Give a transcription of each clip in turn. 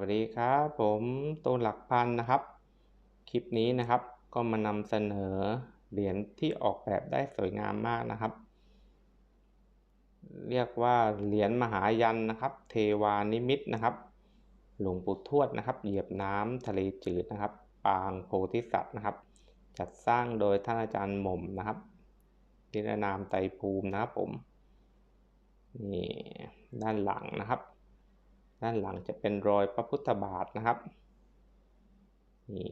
วัสดีครับ ผมตูนหลักพันนะครับ คลิปนี้นะครับ ก็มานำเสนอเหรียญที่ออกแบบได้สวยงามมากนะครับ เรียกว่าเหรียญมหายันนะครับ เทวานิมิตนะครับ หลวงปู่ทวดนะครับ เหยียบน้ำทะเลจืดนะครับ ปางโพธิสัตว์นะครับ จัดสร้างโดยท่านอาจารย์หม่อมนะครับนิรนามไตภูมินะครับผมนี่ด้านหลังนะครับ ด้านหลังจะเป็นรอยพระพุทธบาทนะครับนี่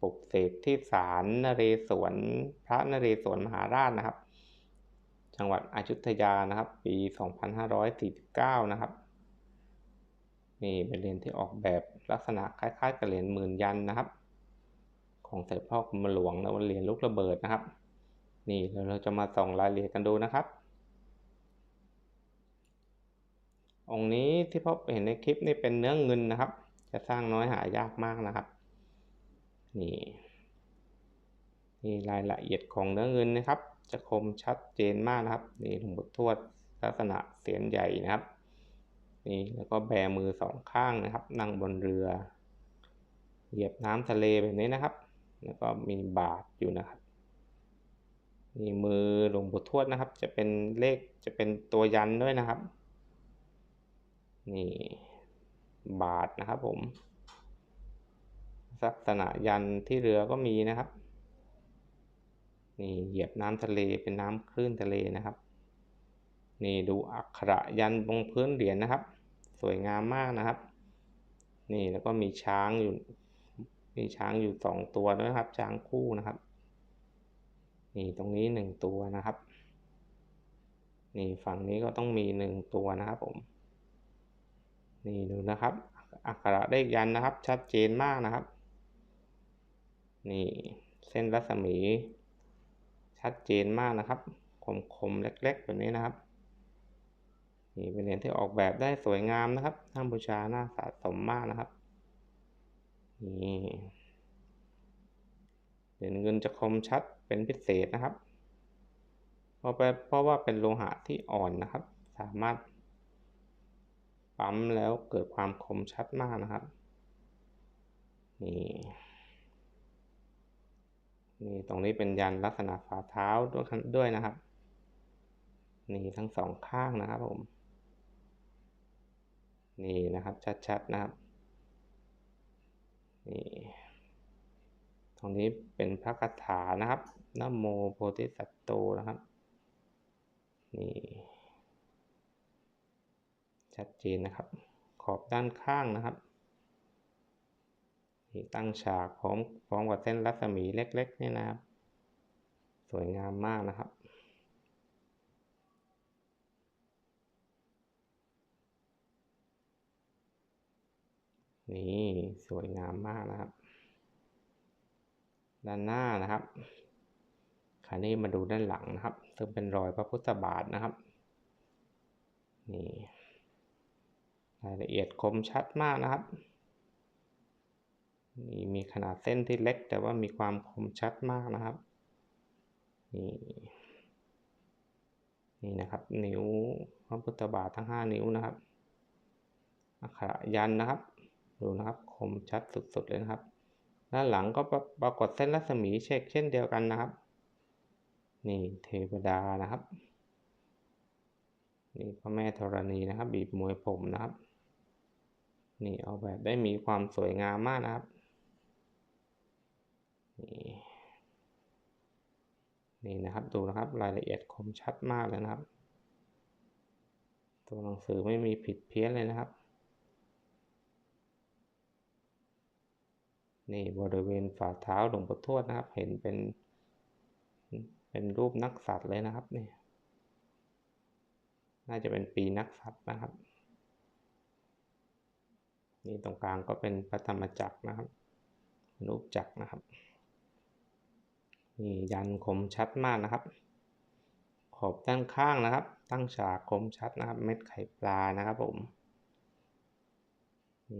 ปลุกเสกที่ศาลนเรศวรพระนเรศวรมหาราชนะครับ จังหวัดอยุธยานะครับ ปี 2549 นะครับนี่เป็นเหรียญที่ออกแบบลักษณะคล้ายๆ กับเหรียญหมื่นยันนะครับ ของเสด็จพ่อกรมหลวงนะวันเหรียญลูกระเบิดนะครับ นี่เราจะมาส่องรายละเอียดกันดูนะครับ องค์นี้ที่พบเห็นในคลิปนี่เป็นเนื้อเงินนะครับ จะสร้างน้อยหายากมากนะครับ นี่นี่รายละเอียดของเนื้อเงินนะครับ จะคมชัดเจนมากนะครับ นี่หลวงปู่ทวดลักษณะเสียนใหญ่นะครับ นี่แล้วก็แบมือสองข้างนะครับ นั่งบนเรือ เหยียบน้ำทะเลแบบนี้นะครับ แล้วก็มีบาทอยู่นะครับนี่มือหลวงปู่ทวดนะครับ จะเป็นเลขจะเป็นตัวยันด้วยนะครับ นี่บาทนะครับผมลักษณะยันที่เรือก็มีนะครับ นี่เหยียบน้ำทะเลเป็นน้ำคลื่นทะเลนะครับ นี่ดูอักขระยันบนพื้นเหรียญนะครับ สวยงามมากนะครับ นี่แล้วก็มีช้างอยู่ มีช้างอยู่สองตัวด้วยครับ ช้างคู่นะครับ นี่ตรงนี้หนึ่งตัวนะครับ นี่ฝั่งนี้ก็ต้องมีหนึ่งตัวนะครับผม นี่ดูนะครับ อักขระเลขยันนะครับ ชัดเจนมากนะครับ นี่เส้นรัศมี ชัดเจนมากนะครับ คมๆเล็กๆแบบนี้นะครับนี่เป็นเหรียญที่ออกแบบได้สวยงามนะครับน่าบูชาหน่าสะสมมากนะครับนี่เหรียญเงินจะคมชัดเป็นพิเศษนะครับ เพราะเพราะว่าเป็นโลหะที่อ่อนนะครับ สามารถ ปั๊มแล้วเกิดความคมชัดมากนะครับ นี่นี่ตรงนี้เป็นยันลักษณะฝ่าเท้าด้วยด้วยนะครับ นี่ทั้งสองข้างนะครับผม นี่นะครับชัดๆนะครับ นี่ตรงนี้เป็นพระคาถานะครับนโมโพธิสัตโตนะครับ นี่ ชัดเจนนะครับ ขอบด้านข้างนะครับนี่ตั้งฉากพร้อมพร้อมกับเส้นรัศมีเล็กๆนี่นะครับ สวยงามมากนะครับนี่สวยงามมากนะครับ ด้านหน้านะครับคราวนี้มาดูด้านหลังนะครับ ซึ่งเป็นรอยพระพุทธบาทนะครับ นี่ รายละเอียดคมชัดมากนะครับนี่มีขนาดเส้นที่เล็ก แต่ว่ามีความคมชัดมากนะครับนี่นี่นะครับ นิ้วพระพุทธบาททั้ง 5 นิ้วนะครับอักขระยันนะครับ ดูนะครับคมชัดสุดๆเลยนะครับ ด้านหลังก็ปรากฏเส้นรัศมีเช็คเช่นเดียวกันนะครับ นี่เทวดานะครับ นี่พระแม่ธรณีนะครับ บีบมวยผมนะครับ นี่เอาแบบได้มีความสวยงามมากนะครับนี่นี่นะครับดูนะครับรายละเอียดคมชัดมากเลยนะครับ ตัวหนังสือไม่มีผิดเพี้ยนเลยนะครับ นี่บริเวณฝ่าเท้าหลวงปู่ทวดนะครับ เห็นเป็นเป็นรูปนักสัตว์เลยนะครับนี่ น่าจะเป็นปีนักสัตว์นะครับ นี่ตรงกลางก็เป็นพระธรรมจักรนะครับรูปจักรนะครับ นี่ยันคมชัดมากนะครับ ขอบด้านข้างนะครับ ตั้งฉากคมชัดนะครับ เม็ดไข่ปลานะครับผม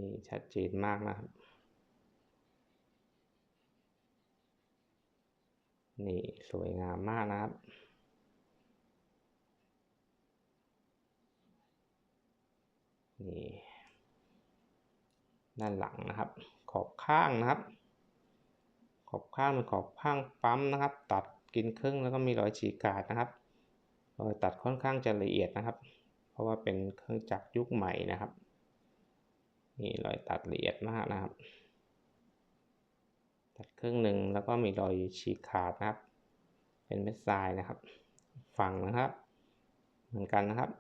นี่ชัดเจนมากนะครับ นี่สวยงามมากนะครับ นี่ด้านหลังนะครับ ขอบข้างนะครับ ขอบข้างเป็นขอบข้างปั๊มนะครับ ตัดกินครึ่งแล้วก็มีรอยฉีกขาดนะครับรอยตัดค่อนข้างจะละเอียดนะครับ เพราะว่าเป็นเครื่องจักรยุคใหม่นะครับนี่รอยตัดละเอียดมากนะครับ ตัดครึ่งหนึ่งแล้วก็มีรอยฉีกขาดนะครับ เป็นเม็ดทรายนะครับ ฝั่งนะครับ เหมือนกันนะครับ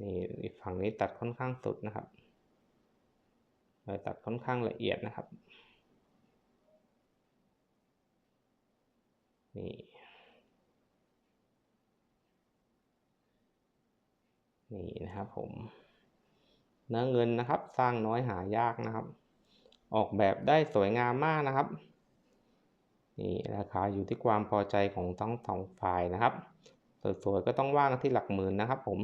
นี่อีกฝั่งนี้ตัดค่อนข้างสุดนะครับรอยตัดค่อนข้างละเอียดนะครับ นี่ นี่นะครับผม เนื้อเงินนะครับ สร้างน้อยหายากนะครับ ออกแบบได้สวยงามมากนะครับ นี่ราคาอยู่ที่ความพอใจของทั้งสองฝ่ายนะครับ สวยๆก็ต้องว่างที่หลักหมื่นนะครับผม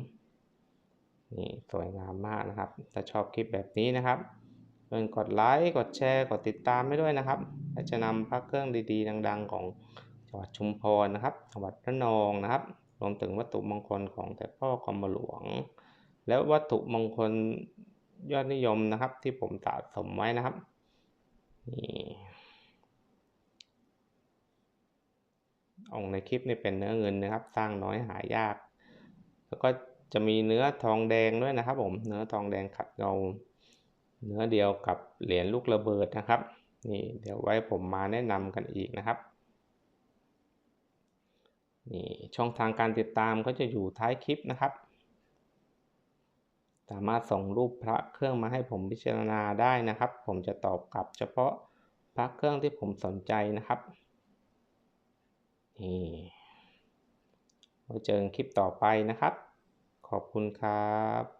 นี่สวยงามมากนะครับ ถ้าชอบคลิปแบบนี้นะครับเพื่อนกดไลค์กดแชร์กดติดตามไม่ด้วยนะครับและจะนำพระเครื่องดีๆ ดัง ๆ ของจังหวัดชุมพรนะครับจังหวัดระนองนะครับ รวมถึงวัตถุมงคลของแต่พ่อกรมหลวง และวัตถุมงคลยอดนิยมนะครับที่ผมสะสมไว้นะครับนี่องค์ในคลิปนี่เป็นเนื้อเงินนะครับ สร้างน้อยหายาก แล้วก็ จะมีเนื้อทองแดงด้วยนะครับผมเนื้อทองแดงขัดเงาเนื้อเดียวกับเหรียญลูกระเบิดนะครับนี่เดี๋ยวไว้ผมมาแนะนำกันอีกนะครับนี่ช่องทางการติดตามก็จะอยู่ท้ายคลิปนะครับ สามารถส่งรูปพระเครื่องมาให้ผมพิจารณาได้นะครับ ผมจะตอบกลับเฉพาะพระเครื่องที่ผมสนใจนะครับนี่ไว้เจอกันคลิปต่อไปนะครับ ขอบคุณครับ